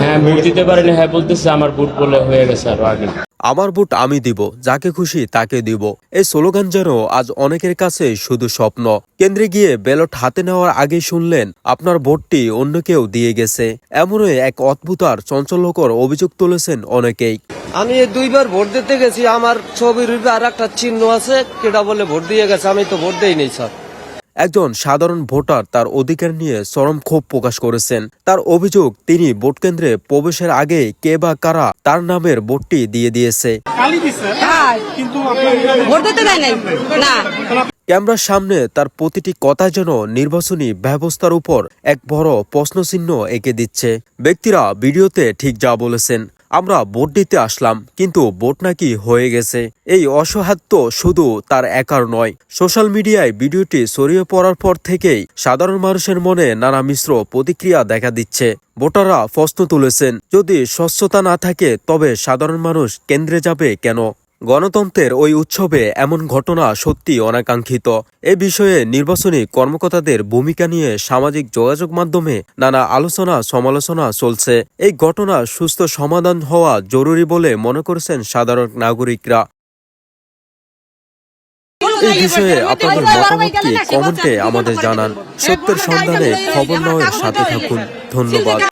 হ্যাঁ ভোট দিতে পারেনি। হ্যাঁ বলতেছে আমার ভোট বলে হয়ে গেছে আরও আগে। আমার ভোট আমি দিব যাকে খুশি তাকে দিব। এই স্লোগান যেন আজ অনেকের কাছে শুধু স্বপ্ন। কেন্দ্রে গিয়ে ব্যালট হাতে নেওয়ার আগে শুনলেন আপনার ভোটটি অন্য কেউ দিয়ে গেছে। এমনই এক অদ্ভুত আর চঞ্চলকর অভিযোগ তুলেছেন অনেকেই। আমি এই দুইবার ভোট দিতে গেছি আমার ছবির আর একটা চিহ্ন আছে কেটা বলে ভোট দিয়ে গেছে আমি তো ভোট দেই নেই স্যার। একজন সাধারণ ভোটার তার অধিকার নিয়ে চরম ক্ষোভ প্রকাশ করেছেন। তার অভিযোগ তিনি ভোট কেন্দ্রে প্রবেশের আগে কে বা কারা তার নামের ভোটটি দিয়ে দিয়েছে। হ্যাঁ। কিন্তু আপনার ভোট দিতে দেয় নাই। না। ক্যামেরার সামনে তার প্রতিটি কথা যেন নির্বাচনী ব্যবস্থার উপর এক বড় প্রশ্নচিহ্ন এঁকে দিচ্ছে। ব্যক্তিরা ভিডিওতে ঠিক যা বলেছেন। আমরা বোট দিতে আসলাম, কিন্তু বোট নাকি হয়ে গেছে। এই অসহায়ত্ব শুধু তার একার নয়। সোশ্যাল মিডিয়ায় ভিডিওটি ছড়িয়ে পড়ার পর থেকেই সাধারণ মানুষের মনে নানা মিশ্র প্রতিক্রিয়া দেখা দিচ্ছে। ভোটাররা প্রশ্ন তুলেছেন, যদি স্বচ্ছতা না থাকে, তবে সাধারণ মানুষ কেন্দ্রে যাবে কেন? গণতন্ত্রের ওই উৎসবে এমন ঘটনা সত্যি অনাকাঙ্ক্ষিত। এ বিষয়ে নির্বাচনী কর্মকর্তাদের ভূমিকা নিয়ে সামাজিক যোগাযোগ মাধ্যমে নানা আলোচনা সমালোচনা চলছে। এই ঘটনা সুস্থ সমাধান হওয়া জরুরি বলে মনে করছেন সাধারণ নাগরিকরা। এই বিষয়ে আপনাদের মতামত কি? কমেন্টে আমাদের জানান। সত্যের সন্ধানে খবর নয়ের সাথে থাকুন। ধন্যবাদ।